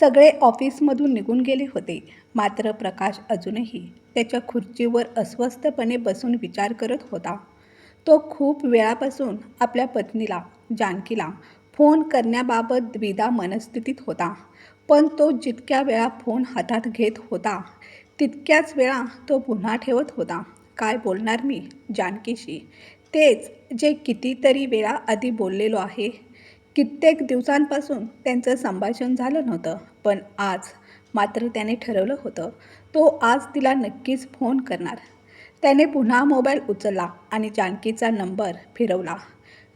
सगळे ऑफिसमधून निघून गेले होते. मात्र प्रकाश अजूनही त्याच्या खुर्चीवर अस्वस्थपणे बसून विचार करत होता. तो खूप वेळापासून आपल्या पत्नीला जानकीला फोन करण्याबाबत द्विधा मनस्थितीत होता. पण तो जितक्या वेळा फोन हातात घेत होता तितक्याच वेळा तो पुन्हा ठेवत होता. काय बोलणार मी जानकीशी? तेच जे कितीतरी वेळा आधी बोललेलो आहे कित्येक दिवसांपासून त्यांचं संभाषण झालं नव्हतं पण आज मात्र त्याने ठरवलं होतं. तो आज तिला नक्कीच फोन करणार. त्याने पुन्हा मोबाईल उचलला आणि जानकीचा नंबर फिरवला.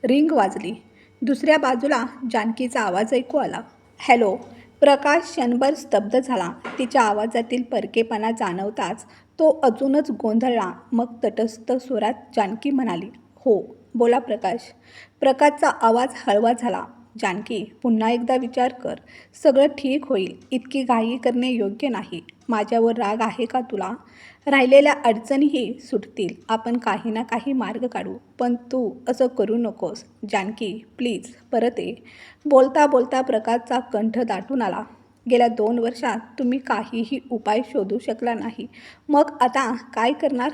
रिंग वाजली. दुसऱ्या बाजूला जानकीचा आवाज ऐकू आला. हॅलो प्रकाश क्षणभर स्तब्ध झाला. तिच्या आवाजातील परकेपणा जाणवताच तो अजूनच गोंधळला. मग तटस्थ स्वरात जानकी म्हणाली हो बोला प्रकाश. प्रकाशचा आवाज हळवा झाला. जानकी पुन्हा एकदा विचार कर. सगळं ठीक होईल. इतकी घाई करणे योग्य नाही. माझ्यावर राग आहे का तुला? राहिलेल्या अडचणीही सुटतील. आपण काही ना काही मार्ग काढू. पण तू असं करू नकोस. जानकी प्लीज परत ये. बोलता बोलता प्रकाशचा कंठ दाटून आला. गेल्या दोन वर्षात तुम्ही काहीही उपाय शोधू शकला नाही. मग आता काय करणार?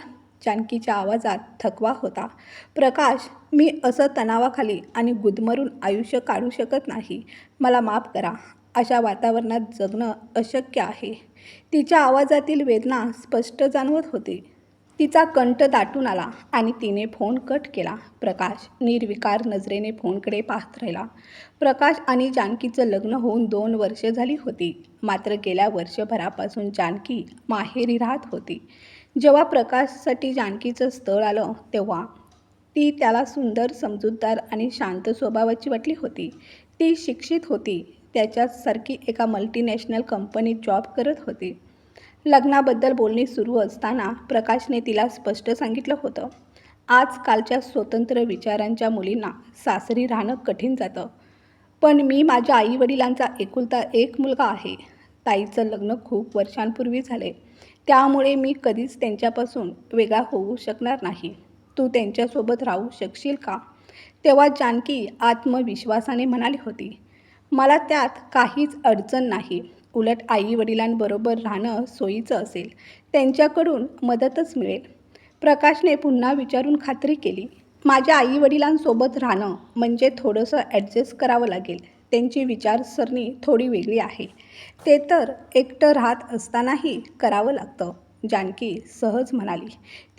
जानकीच्या आवाजात थकवा होता. प्रकाश मी असं तणावाखाली आणि गुदमरून आयुष्य काढू शकत नाही. मला माफ करा. अशा वातावरणात जगणं अशक्य आहे. तिच्या आवाजातील वेदना स्पष्ट जाणवत होती. तिचा कंठ दाटून आला आणि तिने फोन कट केला. प्रकाश निर्विकार नजरेने फोनकडे पाहत राहिला. प्रकाश आणि जानकीचं लग्न होऊन दोन वर्षे झाली होती. मात्र गेल्या वर्षभरापासून जानकी माहेरी राहत होती. जेव्हा प्रकाशसाठी जानकीचं स्थळ आलं तेव्हा ती त्याला सुंदर समजूतदार आणि शांत स्वभावाची वाटली होती. ती शिक्षित होती. त्याच्यासारखी एका मल्टीनॅशनल कंपनीत जॉब करत होती. लग्नाबद्दल बोलणी सुरू असताना प्रकाशने तिला स्पष्ट सांगितलं होतं. आजकालच्या स्वतंत्र विचारांच्या मुलींना सासरी राहणं कठीण जातं. पण मी माझ्या आईवडिलांचा एकुलता एक मुलगा आहे. ताईचं लग्न खूप वर्षांपूर्वी झाले. त्यामुळे मी कधीच त्यांच्यापासून वेगळा होऊ शकणार नाही. तू त्यांच्यासोबत राहू शकशील का? तेव्हा जानकी आत्मविश्वासाने म्हणाली होती. मला त्यात काहीच अडचण नाही. उलट आई वडिलांबरोबर राहणं सोयीचं असेल. त्यांच्याकडून मदतच मिळेल. प्रकाशने पुन्हा विचारून खात्री केली. माझ्या आई वडिलांसोबत राहणं म्हणजे थोडंसं ॲडजस्ट करावं लागेल. त्यांची विचारसरणी थोडी वेगळी आहे. ते तर एकटं राहत असतानाही करावं लागतं. जानकी सहज म्हणाली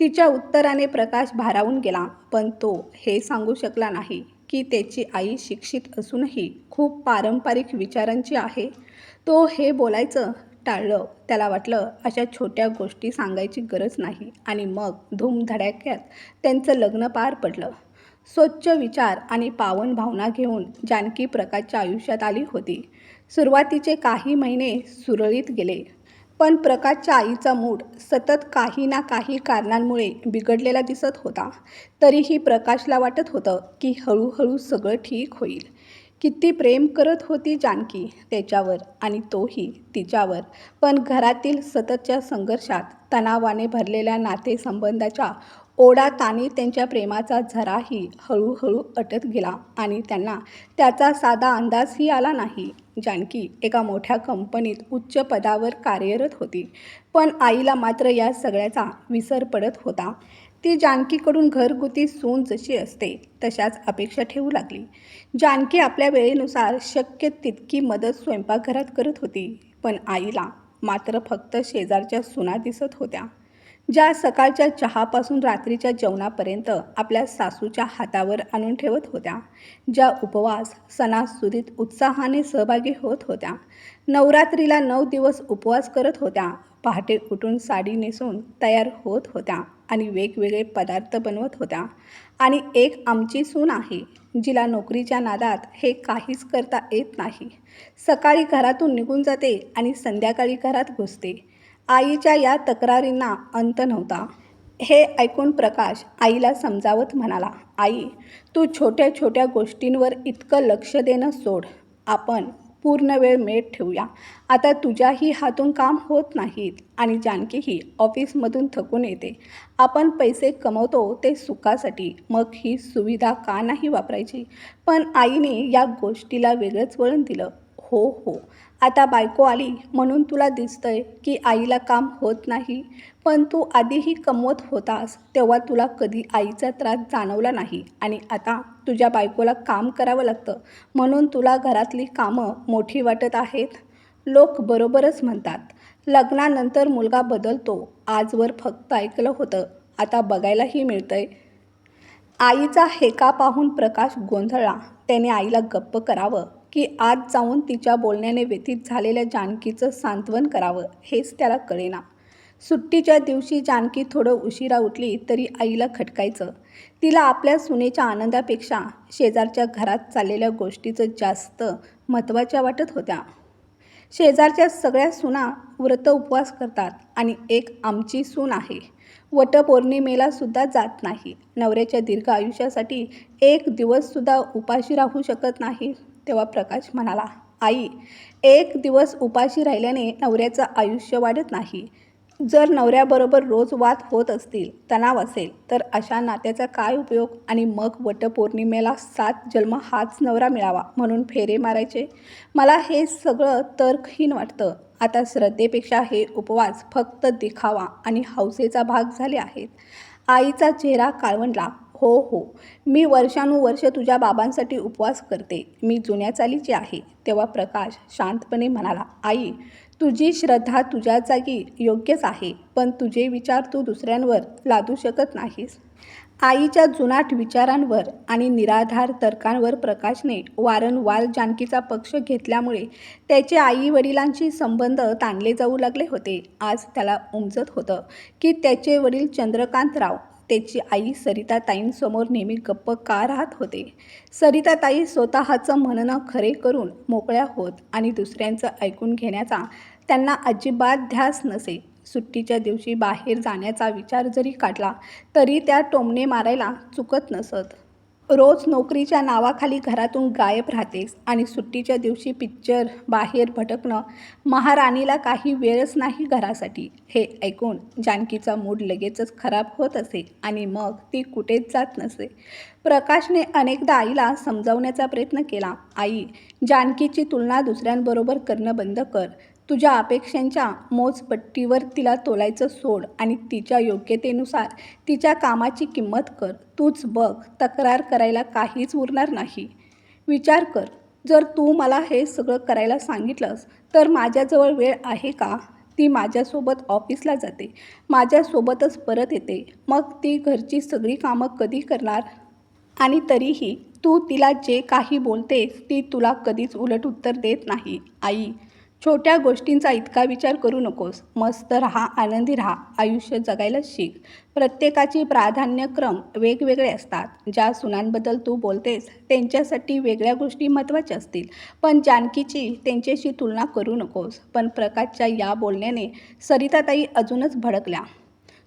तिच्या उत्तराने प्रकाश भारावून गेला पण तो हे सांगू शकला नाही की त्याची आई शिक्षित असूनही खूप पारंपरिक विचारांची आहे. तो हे बोलायचं टाळलं त्याला वाटलं अशा छोट्या गोष्टी सांगायची गरज नाही आणि मग धूमधडाक्यात त्यांचं लग्न पार पडलं. स्वच्छ विचार आणि पावन भावना घेऊन जानकी प्रकाशच्या आयुष्यात आली होती. सुरुवातीचे काही महिने सुरळीत गेले पण प्रकाशच्या आईचा मूड सतत काही ना काही कारणांमुळे बिघडलेला दिसत होता. तरीही प्रकाशला वाटत होतं की हळूहळू सगळं ठीक होईल. किती प्रेम करत होती जानकी त्याच्यावर आणि तोही तिच्यावर पण घरातील सततच्या संघर्षात तणावाने भरलेल्या नातेसंबंधाच्या ओढाताणी त्यांच्या प्रेमाचा झराही हळूहळू अटत गेला आणि त्यांना त्याचा साधा अंदाजही आला नाही. जानकी एका मोठ्या कंपनीत उच्च पदावर कार्यरत होती. पण आईला मात्र या सगळ्याचा विसर पडत होता. ती जानकीकडून घरगुती सून जशी असते तशाच अपेक्षा ठेवू लागली. जानकी आपल्या वेळेनुसार शक्य तितकी मदत स्वयंपाकघरात करत होती. पण आईला मात्र फक्त शेजारच्या सुना दिसत होत्या. ज्या सकाळच्या चहापासून रात्रीच्या जेवणापर्यंत आपल्या सासूच्या हातावर आणून ठेवत होत्या. ज्या उपवास सणासुदीत उत्साहाने सहभागी होत होत्या. नवरात्रीला नऊ दिवस उपवास करत होत्या. पहाटे उठून साडी नेसून तयार होत होत्या आणि वेगवेगळे पदार्थ बनवत होत्या. आणि एक आमची सून आहे जिला नोकरीच्या नादात हे काहीच करता येत नाही. सकाळी घरातून निघून जाते आणि संध्याकाळी घरात घुसते. आईच्या या तक्रारींना अंत नव्हता. हे ऐकून प्रकाश आईला समजावत म्हणाला आई तू छोट्या छोट्या गोष्टींवर इतकं लक्ष देणं सोड. आपण पूर्ण वेळ मेट ठेवूया. आता तुझ्याही हातून काम होत नाहीत आणि जानकीही ऑफिसमधून थकून येते. आपण पैसे कमवतो ते सुखासाठी. मग ही सुविधा का नाही वापरायची? पण आईने या गोष्टीला वेगळंच वळण दिलं. हो हो. आता बायको आली म्हणून तुला दिसतंय की आईला काम होत नाही पण तू आधीही कमवत होतास तेव्हा तुला कधी आईचा त्रास जाणवला नाही आणि आता तुझ्या बायकोला काम करावं लागतं म्हणून तुला घरातली कामं मोठी वाटत आहेत. लोक बरोबरच म्हणतात लग्नानंतर मुलगा बदलतो आजवर फक्त ऐकलं होतं आता बघायलाही मिळतंय. आईचा हेका पाहून प्रकाश गोंधळला त्याने आईला गप्प करावं. की आत जाऊन तिच्या बोलण्याने व्यथित झालेल्या जानकीचं सांत्वन करावं हेच त्याला कळेना. सुट्टीच्या दिवशी जानकी थोडं उशिरा उठली तरी आईला खटकायचं. तिला आपल्या सुनेच्या आनंदापेक्षा शेजारच्या घरात चाललेल्या गोष्टीचं जास्त महत्त्वाच्या वाटत होत्या. शेजारच्या सगळ्या सुना व्रत उपवास करतात आणि एक आमची सून आहे. वटपौर्णिमेला सुद्धा जात नाही. नवऱ्याच्या दीर्घ आयुष्यासाठी एक दिवससुद्धा उपाशी राहू शकत नाही. तेव्हा प्रकाश म्हणाला आई एक दिवस उपाशी राहिल्याने नवऱ्याचं आयुष्य वाढत नाही. जर नवऱ्याबरोबर रोज वाद होत असतील तणाव असेल तर अशा नात्याचा काय उपयोग? आणि मग वटपौर्णिमेला सात जन्म हाच नवरा मिळावा म्हणून फेरे मारायचे? मला हे सगळं तर्कहीन वाटतं. आता श्रद्धेपेक्षा हे उपवास फक्त दिखावा आणि हौसेचा भाग झाले आहेत. आईचा चेहरा काळवंडला. हो हो. मी वर्षानुवर्ष तुझ्या बाबांसाठी उपवास करते. मी जुन्या चालीची आहे. तेव्हा प्रकाश शांतपणे म्हणाला आई तुझी श्रद्धा तुझ्या जागी योग्यच आहे पण तुझे विचार तू दुसऱ्यांवर लादू शकत नाहीस. आईच्या जुनाट विचारांवर आणि निराधार तर्कांवर प्रकाशने वारंवार जानकीचा पक्ष घेतल्यामुळे त्याचे आई वडिलांशी संबंध ताणले जाऊ लागले होते. आज त्याला उमजत होतं की त्याचे वडील चंद्रकांतराव त्याची आई सरिताताईंसमोर नेहमी गप्प का राहत होते? सरिताताई स्वतःचं म्हणणं खरे करून मोकळ्या होत आणि दुसऱ्यांचं ऐकून घेण्याचा त्यांना अजिबात ध्यास नसे. सुट्टीच्या दिवशी बाहेर जाण्याचा विचार जरी काढला तरी त्या टोमणे मारायला चुकत नसत. रोज नोकरीच्या नावाखाली घरातून गायब राहतेस आणि सुट्टीच्या दिवशी पिक्चर बाहेर भटकणं महाराणीला काही वेळच नाही घरासाठी हे ऐकून जानकीचा मूड लगेचच खराब होत असे आणि मग ती कुठेच जात नसे. प्रकाशने अनेकदा आईला समजावण्याचा प्रयत्न केला आई जानकीची तुलना दुसऱ्यांबरोबर करणं बंद कर. तुझ्या अपेक्षांच्या मोजपट्टीवर तिला तोलायचं सोड आणि तिच्या योग्यतेनुसार तिच्या कामाची किंमत कर. तूच बघ तक्रार करायला काहीच उरणार नाही. विचार कर. जर तू मला हे सगळं करायला सांगितलंस तर माझ्याजवळ वेळ आहे का? ती माझ्यासोबत ऑफिसला जाते. माझ्यासोबतच परत येते. मग ती घरची सगळी कामं कधी करणार? आणि तरीही तू तिला जे काही बोलतेस ती तुला कधीच उलट उत्तर देत नाही. आई छोट्या गोष्टींचा इतका विचार करू नकोस. मस्त राहा आनंदी राहा आयुष्य जगायला शिक. प्रत्येकाची प्राधान्यक्रम वेगवेगळे असतात. ज्या सुनांबद्दल तू बोलतेस त्यांच्यासाठी वेगळ्या गोष्टी महत्त्वाच्या असतील. पण जानकीची त्यांच्याशी तुलना करू नकोस. पण प्रकाशच्या या बोलण्याने सरिताताई अजूनच भडकल्या.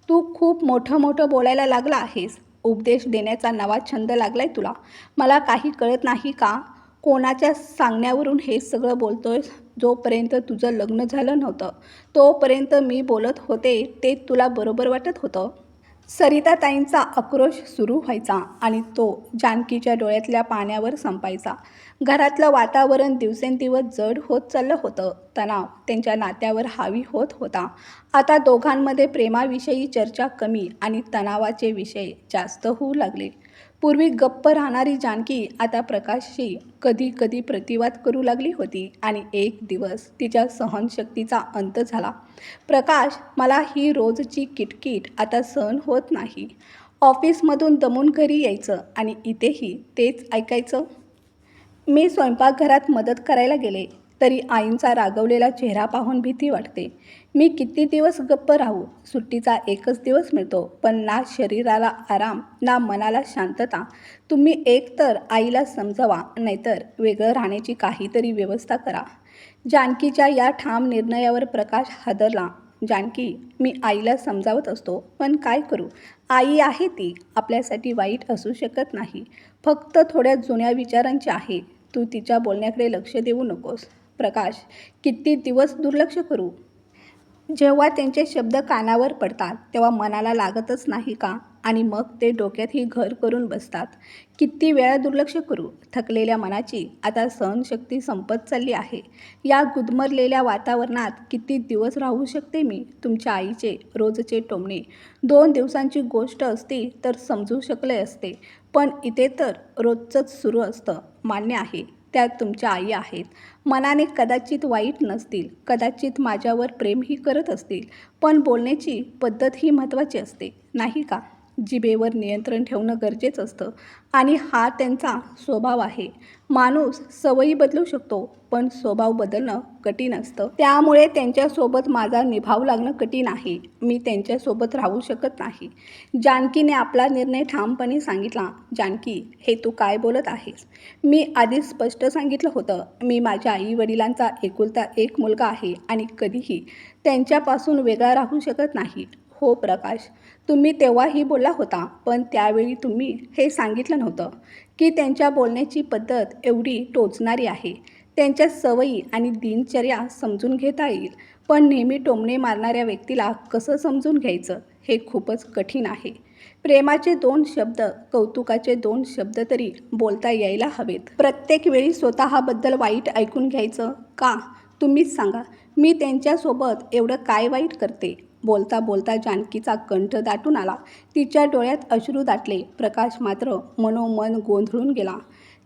तू खूप मोठं मोठं बोलायला लागला आहेस. उपदेश देण्याचा नवा छंद लागलाय तुला. मला काही कळत नाही का? कोणाच्या सांगण्यावरून हे सगळं बोलतो आहे जोपर्यंत तुझं लग्न झालं नव्हतं तोपर्यंत मी बोलत होते ते तुला बरोबर वाटत होतं? सरिताताईंचा आक्रोश सुरू व्हायचा आणि तो जानकीच्या डोळ्यातल्या पाण्यावर संपायचा. घरातलं वातावरण दिवसेंदिवस जड होत चाललं होतं. तणाव त्यांच्या नात्यावर हावी होत होता. आता दोघांमध्ये प्रेमाविषयी चर्चा कमी आणि तणावाचे विषय जास्त होऊ लागले. पूर्वी गप्प राहणारी जानकी आता प्रकाशशी कधी कधी प्रतिवाद करू लागली होती आणि एक दिवस तिच्या सहनशक्तीचा अंत झाला. प्रकाश मला ही रोजची किटकिट आता सहन होत नाही. ऑफिसमधून दमून घरी यायचं आणि इथेही तेच ऐकायचं. मी स्वयंपाकघरात मदत करायला गेले तरी आईंचा रागवलेला चेहरा पाहून भीती वाटते. मी किती दिवस गप्प राहू? सुट्टीचा एकच दिवस मिळतो पण ना शरीराला आराम ना मनाला शांतता. तुम्ही एकतर आईला समजवा नाहीतर वेगळं राहण्याची काहीतरी व्यवस्था करा. जानकीच्या या ठाम निर्णयावर प्रकाश हादरला. जानकी मी आईला समजावत असतो पण काय करू? आई आहे ती आपल्यासाठी वाईट असू शकत नाही. फक्त थोड्या जुन्या विचारांची आहे. तू तिच्या बोलण्याकडे लक्ष देऊ नकोस. प्रकाश किती दिवस दुर्लक्ष करू? जेव्हा त्यांचे शब्द कानावर पडतात तेव्हा मनाला लागतच नाही का? आणि मग ते डोक्यातही घर करून बसतात. किती वेळा दुर्लक्ष करू? थकलेल्या मनाची आता सहनशक्ती संपत चालली आहे. या गुदमरलेल्या वातावरणात किती दिवस राहू शकते मी? तुमच्या आईचे रोजचे टोमणे. दोन दिवसांची गोष्ट असती तर समजू शकले असते. पण इथे तर रोजचंच सुरू असतं मान्य आहे. त्यात तुमच्या आई आहेत. मनाने कदाचित वाईट नसतील कदाचित माझ्यावर प्रेमही करत असतील पण बोलण्याची पद्धत ही महत्त्वाची असते नाही का? जिभेवर नियंत्रण ठेवणं गरजेचं असतं. आणि हा त्यांचा स्वभाव आहे. माणूस सवयी बदलू शकतो पण स्वभाव बदलणं कठीण असतं. त्यामुळे त्यांच्यासोबत माझा निभाव लागणं कठीण आहे. मी त्यांच्यासोबत राहू शकत नाही. जानकीने आपला निर्णय ठामपणे सांगितला. जानकी हे तू काय बोलत आहेस? मी आधीच स्पष्ट सांगितलं होतं. मी माझ्या आई वडिलांचा एकुलता एक मुलगा आहे आणि कधीही त्यांच्यापासून वेगळा राहू शकत नाही. हो प्रकाश. तुम्ही तेव्हाही बोलला होता पण त्यावेळी तुम्ही हे सांगितलं नव्हतं की त्यांच्या बोलण्याची पद्धत एवढी टोचणारी आहे. त्यांच्या सवयी आणि दिनचर्या समजून घेता येईल पण नेहमी टोमणे मारणाऱ्या व्यक्तीला कसं समजून घ्यायचं हे खूपच कठीण आहे. प्रेमाचे दोन शब्द कौतुकाचे दोन शब्द तरी बोलता यायला हवेत. प्रत्येक वेळी स्वतःबद्दल वाईट ऐकून घ्यायचं का? तुम्हीच सांगा. मी त्यांच्यासोबत एवढं काय वाईट करते? बोलता बोलता जानकीचा कंठ दाटून आला. तिच्या डोळ्यात अश्रू दाटले. प्रकाश मात्र मनोमन गोंधळून गेला.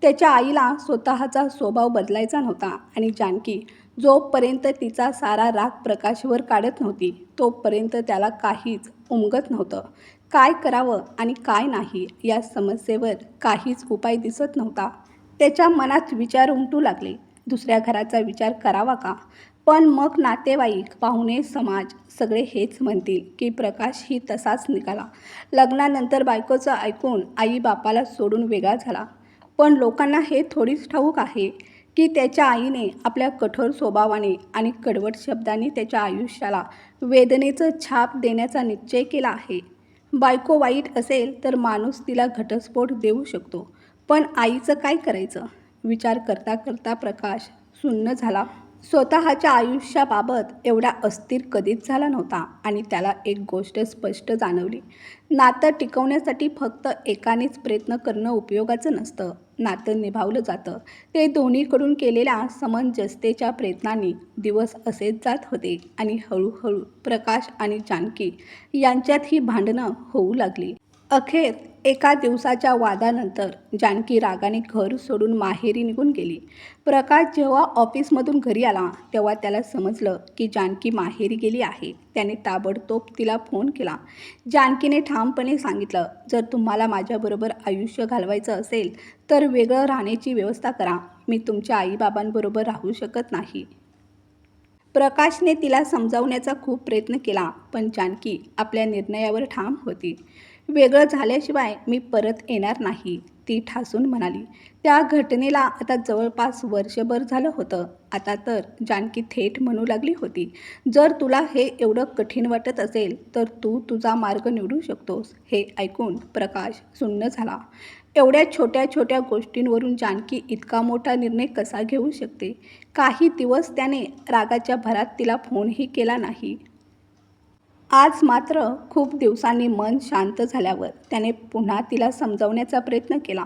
त्याच्या आईला स्वतःचा स्वभाव बदलायचा नव्हता आणि जानकी जोपर्यंत तिचा सारा राग प्रकाशवर काढत नव्हती तोपर्यंत त्याला काहीच उमगत नव्हतं. काय करावं आणि काय नाही या समस्येवर काहीच उपाय दिसत नव्हता. त्याच्या मनात विचार उमटू लागले. दुसऱ्या घराचा विचार करावा का? पण मग नातेवाईक पाहुणे समाज सगळे हेच म्हणतील की प्रकाश ही तसाच निघाला. लग्नानंतर बायकोचं ऐकून आई बापाला सोडून वेगळा झाला. पण लोकांना हे थोडीच ठाऊक आहे की त्याच्या आईने आपल्या कठोर स्वभावाने आणि कडवट शब्दांनी त्याच्या आयुष्याला वेदनेचं छाप देण्याचा निश्चय केला आहे. बायको वाईट असेल तर माणूस तिला घटस्फोट देऊ शकतो. पण आईचं काय करायचं? विचार करता करता प्रकाश सुन्न झाला. स्वतःच्या आयुष्याबाबत एवढा अस्थिर कधीच झाला नव्हता आणि त्याला एक गोष्ट स्पष्ट जाणवली. नातं टिकवण्यासाठी फक्त एकानेच प्रयत्न करणं उपयोगाचं नसतं. नातं निभावलं जातं. ते दोन्हीकडून केलेल्या समंजसतेच्या प्रयत्नांनी दिवस असेच जात होते आणि हळूहळू प्रकाश आणि जानकी यांच्यात ही भांडणं होऊ लागली. अखेर एका दिवसाच्या वादानंतर जानकी रागाने घर सोडून माहेरी निघून गेली. प्रकाश जेव्हा ऑफिसमधून घरी आला तेव्हा त्याला समजलं की जानकी माहेरी गेली आहे. त्याने ताबडतोब तिला फोन केला. जानकीने ठामपणे सांगितलं जर तुम्हाला माझ्याबरोबर आयुष्य घालवायचं असेल तर वेगळं राहण्याची व्यवस्था करा. मी तुमच्या आईबाबांबरोबर राहू शकत नाही. प्रकाशने तिला समजावण्याचा खूप प्रयत्न केला पण जानकी आपल्या निर्णयावर ठाम होती. वेगळं झाल्याशिवाय मी परत येणार नाही ती ठासून म्हणाली. त्या घटनेला आता जवळपास वर्षभर झालं होतं. आता तर जानकी थेट म्हणू लागली होती. जर तुला हे एवढं कठीण वाटत असेल तर तू तुझा मार्ग निवडू शकतोस. हे ऐकून प्रकाश सुन्न झाला. एवढ्या छोट्या छोट्या गोष्टींवरून जानकी इतका मोठा निर्णय कसा घेऊ शकते? काही दिवस त्याने रागाच्या भरात तिला फोनही केला नाही. आज मात्र खूप दिवसांनी मन शांत झाल्यावर त्याने पुन्हा तिला समजावण्याचा प्रयत्न केला.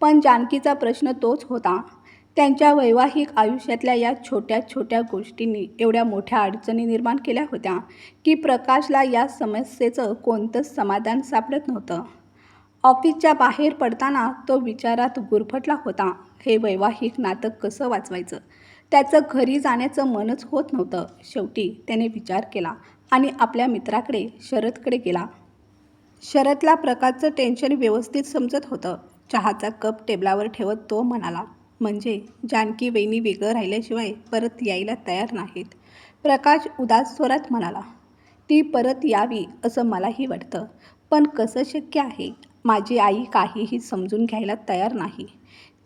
पण जानकीचा प्रश्न तोच होता त्यांच्या वैवाहिक आयुष्यातल्या या छोट्या छोट्या गोष्टींनी एवढ्या मोठ्या अडचणी निर्माण केल्या होत्या की प्रकाशला या समस्येचं कोणतंच समाधान सापडत नव्हतं. ऑफिसच्या बाहेर पडताना तो विचारात गुरफटला होता हे वैवाहिक नातं कसं वाचवायचं? त्याचं घरी जाण्याचं मनच होत नव्हतं. शेवटी त्याने विचार केला आणि आपल्या मित्राकडे शरदकडे गेला. शरदला प्रकाशचं टेन्शन व्यवस्थित समजत होतं. चहाचा कप टेबलावर ठेवत तो म्हणाला म्हणजे जानकी वहिनी वेगळं राहिल्याशिवाय परत यायला तयार नाहीत. प्रकाश उदास स्वरात म्हणाला ती परत यावी असं मलाही वाटतं. पण कसं शक्य आहे? माझी आई काहीही समजून घ्यायला तयार नाही.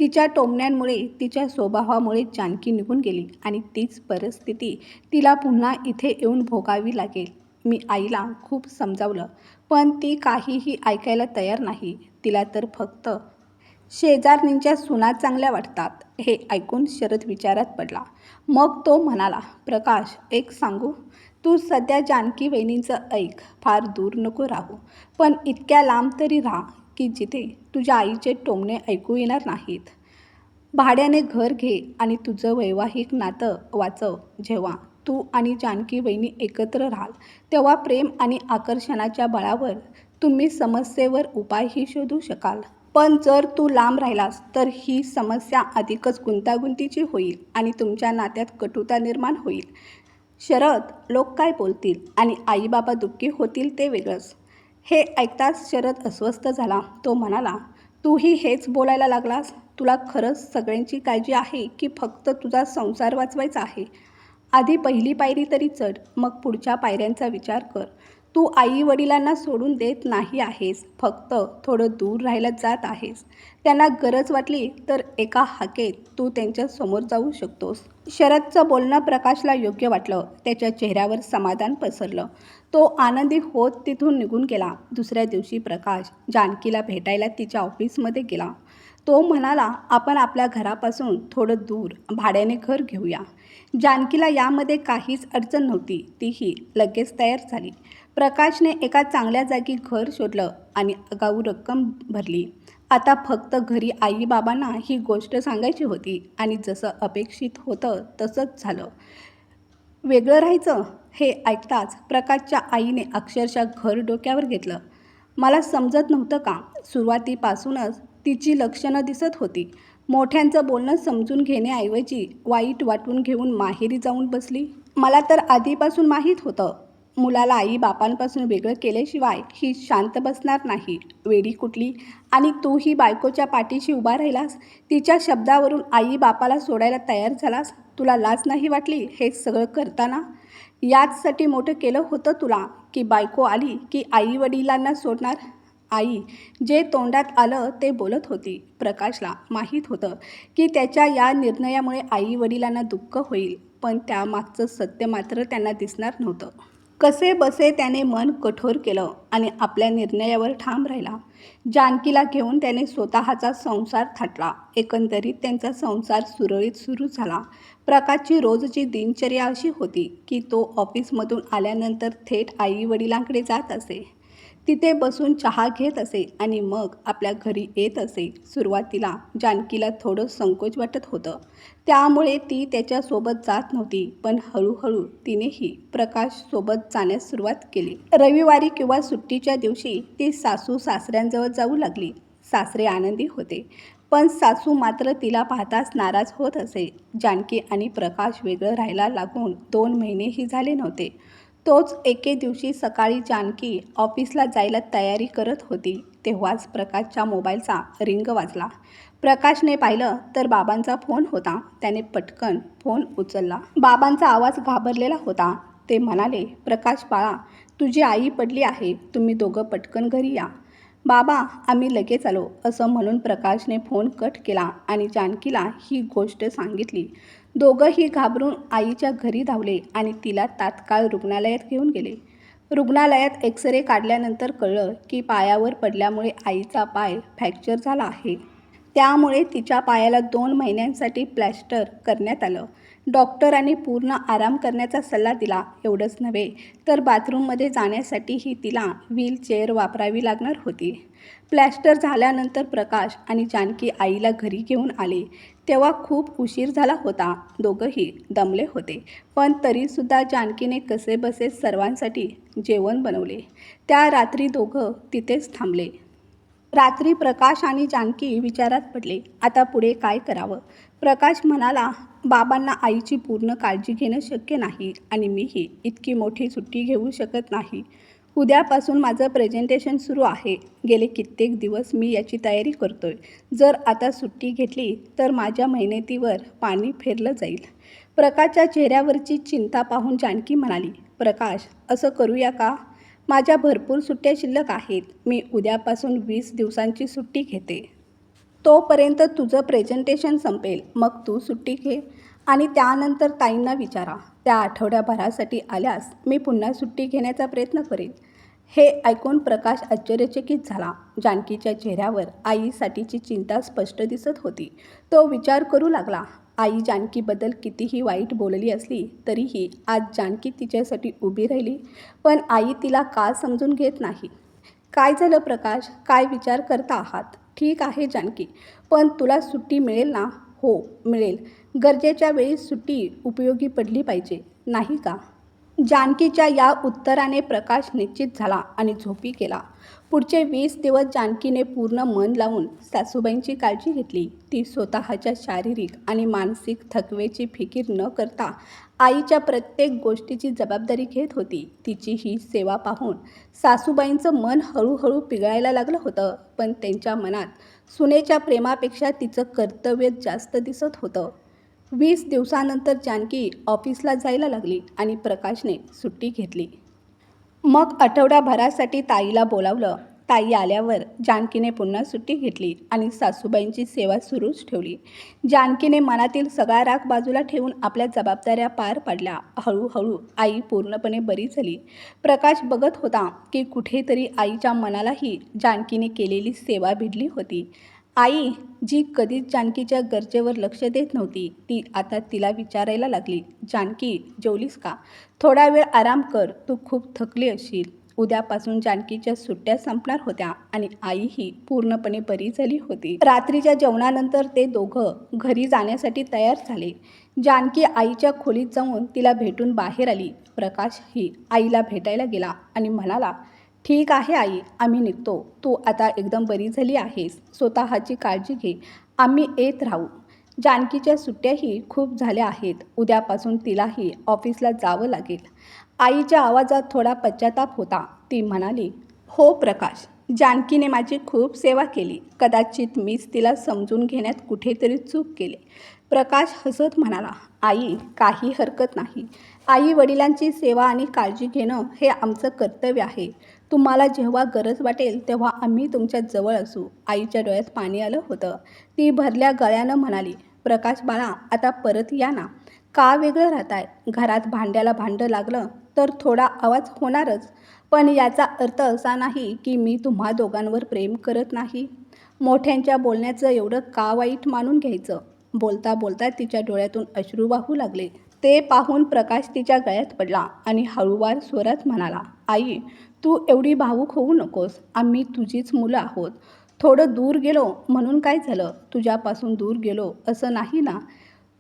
तिच्या टोमण्यांमुळे तिच्या स्वभावामुळे जानकी निघून गेली आणि तीच परिस्थिती तिला पुन्हा इथे येऊन भोगावी लागेल. मी आईला खूप समजावलं पण ती काहीही ऐकायला तयार नाही. तिला तर फक्त शेजारणींच्या सुना चांगल्या वाटतात हे ऐकून शरद विचारात पडला. मग तो म्हणाला प्रकाश एक सांगू? तू सध्या जानकी वहिनींचं ऐक फार दूर नको राहू. पण इतक्या लांब तरी राहा. की जिथे तुझ्या आईचे टोमणे ऐकू येणार नाहीत. भाड्याने घर घे आणि तुझं वैवाहिक नातं वाचव. जेव्हा तू आणि जानकी वहिनी एकत्र राहाल तेव्हा प्रेम आणि आकर्षणाच्या बळावर तुम्ही समस्येवर उपायही शोधू शकाल. पण जर तू लांब राहिलास तर ही समस्या अधिकच गुंतागुंतीची होईल आणि तुमच्या नात्यात कटुता निर्माण होईल. शरद लोक काय बोलतील आणि आईबाबा दुःखी होतील ते वेगळंच. हे ऐकताच शरद अस्वस्थ झाला. तो म्हणाला तूही हेच बोलायला लागलास? तुला खरंच सगळ्यांची काळजी आहे की फक्त तुझा संसार वाचवायचा आहे? आधी पहिली पायरी तरी चढ मग पुढच्या पायऱ्यांचा विचार कर. तू आई वडिलांना सोडून देत नाही आहेस. फक्त थोडं दूर राहायला जात आहेस. त्यांना गरज वाटली तर एका हाकेत तू त्यांच्यासमोर जाऊ शकतोस. शरदचं बोलणं प्रकाशला योग्य वाटलं. त्याच्या चेहऱ्यावर समाधान पसरलं. तो आनंदी होत तिथून निघून गेला. दुसऱ्या दिवशी प्रकाश जानकीला भेटायला तिच्या ऑफिसमध्ये गेला. तो म्हणाला आपण आपल्या घरापासून थोडं दूर भाड्याने घर घेऊया. जानकीला यामध्ये काहीच अडचण नव्हती. तीही लगेच तयार झाली. प्रकाशने एका चांगल्या जागी घर शोधलं आणि आगाऊ रक्कम भरली. आता फक्त घरी आई बाबांना ही गोष्ट सांगायची होती आणि जसं अपेक्षित होतं तसंच झालं. वेगळं राहायचं हे ऐकताच प्रकाशच्या आईने अक्षरशः घर डोक्यावर घेतलं. मला समजत नव्हतं का? सुरुवातीपासूनच तिची लक्षणं दिसत होती. मोठ्यांचं बोलणं समजून घेण्याऐवजी वाईट वाटून घेऊन माहेरी जाऊन बसली. मला तर आधीपासून माहीत होतं. मुलाला आई बापांपासून वेगळं केल्याशिवाय ही शांत बसणार नाही. वेडी कुठली? आणि तू ही बायकोच्या पाठीशी उभा राहिलास तिच्या शब्दावरून आई बापाला सोडायला तयार झालास तुला लाज नाही वाटली हे सगळं करताना? याचसाठी मोठं केलं होतं तुला की बायको आली की आई वडिलांना सोडणार? आई जे तोंडात आलं ते बोलत होती. प्रकाशला माहीत होतं की त्याच्या या निर्णयामुळे आई वडिलांना दुःख होईल पण त्यामागचं सत्य मात्र त्यांना दिसणार नव्हतं. कसे बसे त्याने मन कठोर केलं आणि आपल्या निर्णयावर ठाम राहिला. जानकीला घेऊन त्याने स्वतःचा संसार थाटला. एकंदरीत त्यांचा संसार सुरळीत सुरू झाला. प्रकाशची रोजची दिनचर्या अशी होती की तो ऑफिसमधून आल्यानंतर थेट आई वडिलांकडे जात असे. तिथे बसून चहा घेत असे आणि मग आपल्या घरी येत असे. सुरुवातीला जानकीला थोडं संकोच वाटत होतं. त्यामुळे ती त्याच्यासोबत जात नव्हती पण हळूहळू तिनेही प्रकाशसोबत जाण्यास सुरुवात केली. रविवारी किंवा सुट्टीच्या दिवशी ती सासू सासऱ्यांजवळ जाऊ लागली. सासरे आनंदी होते पण सासू मात्र तिला पाहताच नाराज होत असे. जानकी आणि प्रकाश वेगळं राहायला लागून दोन महिनेही झाले नव्हते. तोच एके दिवशी सकाळी जानकी ऑफिसला जायला तयारी करत होती. तेव्हाच प्रकाशच्या मोबाईलचा रिंग वाजला. प्रकाशने पाहिलं तर बाबांचा फोन होता. त्याने पटकन फोन उचलला. बाबांचा आवाज घाबरलेला होता. ते म्हणाले प्रकाश बाळा तुझी आई पडली आहे. तुम्ही दोघं पटकन घरी या. बाबा आम्ही लगेच आलो असं म्हणून प्रकाशने फोन कट केला आणि जानकीला ही गोष्ट सांगितली. दोघंही घाबरून आईच्या घरी धावले आणि तिला तात्काळ रुग्णालयात घेऊन गेले. रुग्णालयात एक्सरे काढल्यानंतर कळलं की पायावर पडल्यामुळे आईचा पाय फ्रॅक्चर झाला आहे. त्यामुळे तिच्या पायाला दोन महिन्यांसाठी प्लॅस्टर करण्यात आलं. डॉक्टरांनी पूर्ण आराम करण्याचा सल्ला दिला. एवढंच नव्हे तर बाथरूममध्ये जाण्यासाठीही तिला व्हीलचेअर वापरावी लागणार होती. प्लॅस्टर झाल्यानंतर प्रकाश आणि जानकी आईला घरी घेऊन आले. तेव्हा खूप उशीर झाला होता. दोघंही दमले होते. पण तरीसुद्धा जानकीने कसे बसे सर्वांसाठी जेवण बनवले. त्या रात्री दोघं तिथेच थांबले. रात्री प्रकाश आणि जानकी विचारात पडले आता पुढे काय करावं? प्रकाश म्हणाला बाबांना आईची पूर्ण काळजी घेणं शक्य नाही आणि मीही इतकी मोठी सुट्टी घेऊ शकत नाही. उद्यापासून माझं प्रेझेंटेशन सुरू आहे. गेले कित्येक दिवस मी याची तयारी करतोय. जर आता सुट्टी घेतली तर माझ्या मेहनतीवर पाणी फेरलं जाईल. प्रकाशच्या चेहऱ्यावरची चिंता पाहून जानकी म्हणाली प्रकाश असं करूया का? माझ्या भरपूर सुट्ट्या शिल्लक आहेत. मी उद्यापासून वीस दिवसांची सुट्टी घेते. तोपर्यंत तुझं प्रेझेंटेशन संपेल. मग तू सुट्टी घे. आणि त्यानंतर ताईंना विचारा. त्या आठवड्याभरासाठी आल्यास मी पुन्हा सुट्टी घेण्याचा प्रयत्न करेन. हे ऐकून प्रकाश आश्चर्यचकित झाला. जानकीच्या चेहऱ्यावर आईसाठीची चिंता स्पष्ट दिसत होती. तो विचार करू लागला. आई जानकीबद्दल कितीही वाईट बोलली असली तरीही आज जानकी तिच्यासाठी उभी राहिली. पण आई तिला का समजून घेत नाही? काय झालं प्रकाश? काय विचार करता आहात? ठीक आहे जानकी. पण तुला सुट्टी मिळेल ना? हो मिळेल. गरजेच्या वेळी सुट्टी उपयोगी पडली पाहिजे नाही का? जानकीच्या या उत्तराने प्रकाश निश्चित झाला आणि झोपी गेला. पुढचे वीस दिवस जानकीने पूर्ण मन लावून सासूबाईंची काळजी घेतली. ती स्वतःच्या शारीरिक आणि मानसिक थकवेची फिकीर न करता आईच्या प्रत्येक गोष्टीची जबाबदारी घेत होती. तिची ही सेवा पाहून सासूबाईंचं मन हळूहळू पिघळायला लागलं होतं पण त्यांच्या मनात सुनेच्या प्रेमापेक्षा तिचं कर्तव्य जास्त दिसत होतं. वीस दिवसानंतर जानकी ऑफिसला जायला लागली आणि प्रकाशने सुट्टी घेतली. मग आठवडाभरासाठी ताईला बोलावलं. ताई आल्यावर जानकीने पुन्हा सुट्टी घेतली आणि सासूबाईंची सेवा सुरूच ठेवली. जानकीने मनातील सगळा राग बाजूला ठेवून आपल्या जबाबदाऱ्या पार पाडल्या. हळूहळू आई पूर्णपणे बरी झाली. प्रकाश बघत होता की कुठेतरी आईच्या मनालाही जानकीने केलेली सेवा भिडली होती. आई जी कधीच जानकीच्या गरजेवर लक्ष देत नव्हती ती आता तिला विचारायला लागली जानकी जेवलीस का? थोडा वेळ आराम कर तू खूप थकली असशील. उद्यापासून जानकीच्या सुट्ट्या संपणार होत्या आणि आईही पूर्णपणे बरी झाली होती. रात्रीच्या जेवणानंतर ते दोघं घरी जाण्यासाठी तयार झाले. जानकी आईच्या खोलीत जाऊन तिला भेटून बाहेर आली. प्रकाश ही आईला भेटायला गेला आणि म्हणाला ठीक आहे आई. आम्ही निघतो. तू आता एकदम बरी झाली आहेस. स्वतःची काळजी घे. आम्ही येत राहू. जानकीच्या सुट्ट्याही खूप झाल्या आहेत. उद्यापासून तिलाही ऑफिसला जावं लागेल. आईच्या आवाजात थोडा पश्चाताप होता. ती म्हणाली हो प्रकाश. जानकीने माझी खूप सेवा केली. कदाचित मीच तिला समजून घेण्यात कुठेतरी चूक केली. प्रकाश हसत म्हणाला आई काही हरकत नाही. आई वडिलांची सेवा आणि काळजी घेणं हे आमचं कर्तव्य आहे. तुम्हाला जेव्हा गरज वाटेल तेव्हा आम्ही तुमच्या जवळ असू. आईच्या डोळ्यात पाणी आलं होतं. ती भरल्या गळ्यानं म्हणाली प्रकाश बाळा आता परत या ना. का वेगळं राहताय? घरात भांड्याला भांडं लागलं तर थोडा आवाज होणारच. पण याचा अर्थ असा नाही की मी तुम्हा दोघांवर प्रेम करत नाही. मोठ्यांच्या बोलण्याचं एवढं का वाईट मानून घ्यायचं? बोलता बोलता तिच्या डोळ्यातून अश्रू वाहू लागले. ते पाहून प्रकाश तिच्या गळ्यात पडला आणि हळूवार स्वरात म्हणाला आई तू एवढी भावूक होऊ नकोस. आम्ही तुझीच मुलं आहोत. थोडं दूर गेलो म्हणून काय झालं? तुझ्यापासून दूर गेलो असं नाही ना?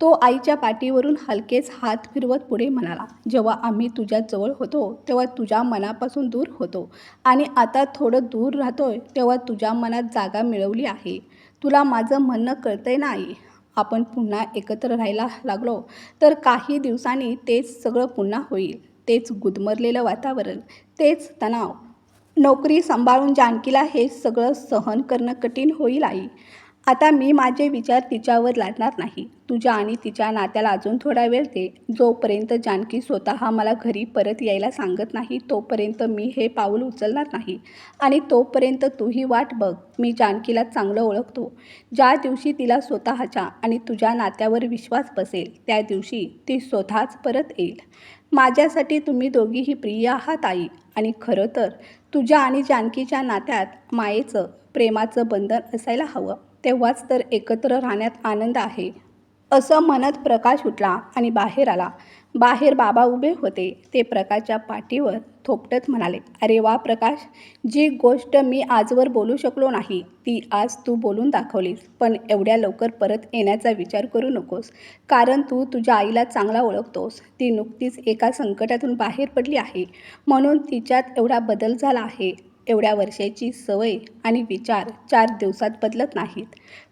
तो आईच्या पाठीवरून हलकेच हात फिरवत पुढे म्हणाला जेव्हा आम्ही तुझ्याजवळ होतो तेव्हा तुझ्या मनापासून दूर होतो. आणि आता थोडं दूर राहतोय तेव्हा तुझ्या मनात जागा मिळवली आहे. तुला माझं म्हणणं कळतंय नाही आपण पुन्हा एकत्र राहायला लागलो तर काही दिवसांनी तेच सगळं पुन्हा होईल. तेच गुदमरलेलं वातावरण तेच तणाव. नोकरी सांभाळून जानकीला हे सगळं सहन करणं कठीण होईल आई. आता मी माझे विचार तिच्यावर लादणार नाही. तुझ्या आणि तिच्या नात्याला अजून थोडा वेळ दे. जोपर्यंत जानकी स्वतः मला घरी परत यायला सांगत नाही तोपर्यंत मी हे पाऊल उचलणार नाही. आणि तोपर्यंत तूही वाट बघ मी जानकीला चांगलं ओळखतो. ज्या दिवशी तिला स्वतःच्या आणि तुझ्या नात्यावर विश्वास बसेल त्या दिवशी ती स्वतःच परत येईल. माझ्यासाठी तुम्ही दोघीही प्रिय आहात आई. आणि खरं तर तुझ्या आणि जानकीच्या नात्यात मायेचं प्रेमाचं बंधन असायला हवं. तेव्हाच तर एकत्र राहण्यात आनंद आहे. असं म्हणत प्रकाश उठला आणि बाहेर आला. बाहेर बाबा उभे होते. ते प्रकाशच्या पाठीवर थोपटत म्हणाले अरे वा प्रकाश जी गोष्ट मी आजवर बोलू शकलो नाही ती आज तू बोलून दाखवलीस पण एवढ्या लवकर परत येण्याचा विचार करू नकोस कारण तू तुझ्या आईला चांगला ओळखतोस. ती नुकतीच एका संकटातून बाहेर पडली आहे. म्हणून तिच्यात एवढा बदल झाला आहे. एवढ्या वर्षाची सवय आणि विचार चार दिवसात बदलत नाहीत.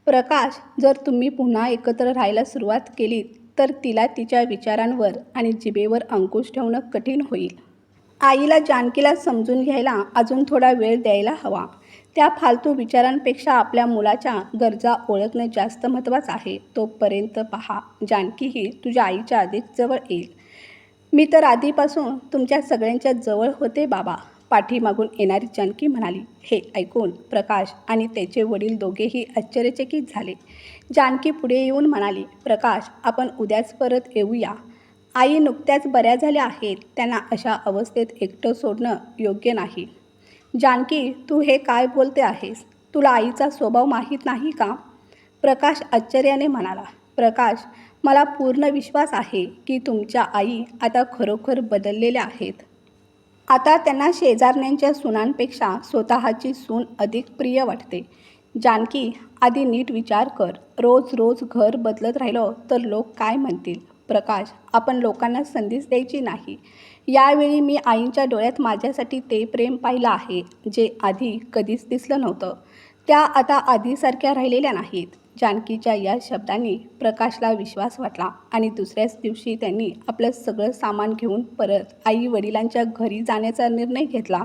प्रकाश जर तुम्ही पुन्हा एकत्र राहायला सुरुवात केलीत तर तिला तिच्या विचारांवर आणि जिभेवर अंकुश ठेवणं कठीण होईल. आईला जानकीला समजून घ्यायला अजून थोडा वेळ द्यायला हवा. त्या फालतू विचारांपेक्षा आपल्या मुलाच्या गरजा ओळखणं जास्त महत्त्वाचं आहे. तोपर्यंत पहा जानकी ही तुझ्या आईच्या अधिक जवळ येईल. मी तर आधीपासून तुमच्या सगळ्यांच्या जवळ होते बाबा. पाठीमागून येणारी जानकी म्हणाली हे ऐकून प्रकाश आणि त्याचे वडील दोघेही आश्चर्यचकित झाले जानकी पुढे येऊन म्हणाली प्रकाश आपण उद्याच परत येऊया. आई नुकत्याच बऱ्या झाल्या आहेत. त्यांना अशा अवस्थेत एकटं सोडणं योग्य नाही जानकी तू हे काय बोलते आहेस? तुला आईचा स्वभाव माहीत नाही का प्रकाश आश्चर्याने म्हणाला प्रकाश मला पूर्ण विश्वास आहे की तुमच्या आई आता खरोखर बदललेल्या आहेत. आता त्यांना शेजारण्यांच्या सुनांपेक्षा स्वतःची सून अधिक प्रिय वाटते. जानकी आधी नीट विचार कर. रोज रोज घर बदलत राहिलो तर लोक काय म्हणतील? प्रकाश आपण लोकांना संधीच द्यायची नाही. यावेळी मी आईंच्या डोळ्यात माझ्यासाठी ते प्रेम पाहिलं आहे जे आधी कधीच दिसलं नव्हतं. त्या आता आधीसारख्या राहिलेल्या नाहीत. जानकीच्या या शब्दांनी प्रकाशला विश्वास वाटला आणि दुसऱ्याच दिवशी त्यांनी आपलं सगळं सामान घेऊन परत आई वडिलांच्या घरी जाण्याचा निर्णय घेतला.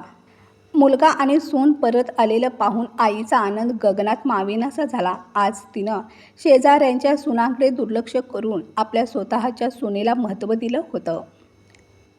मुलगा आणि सून परत आलेलं पाहून आईचा आनंद गगनात मावेनासा झाला. आज तिनं शेजाऱ्यांच्या सुनांकडे दुर्लक्ष करून आपल्या स्वतःच्या सुनेला महत्त्व दिलं होतं.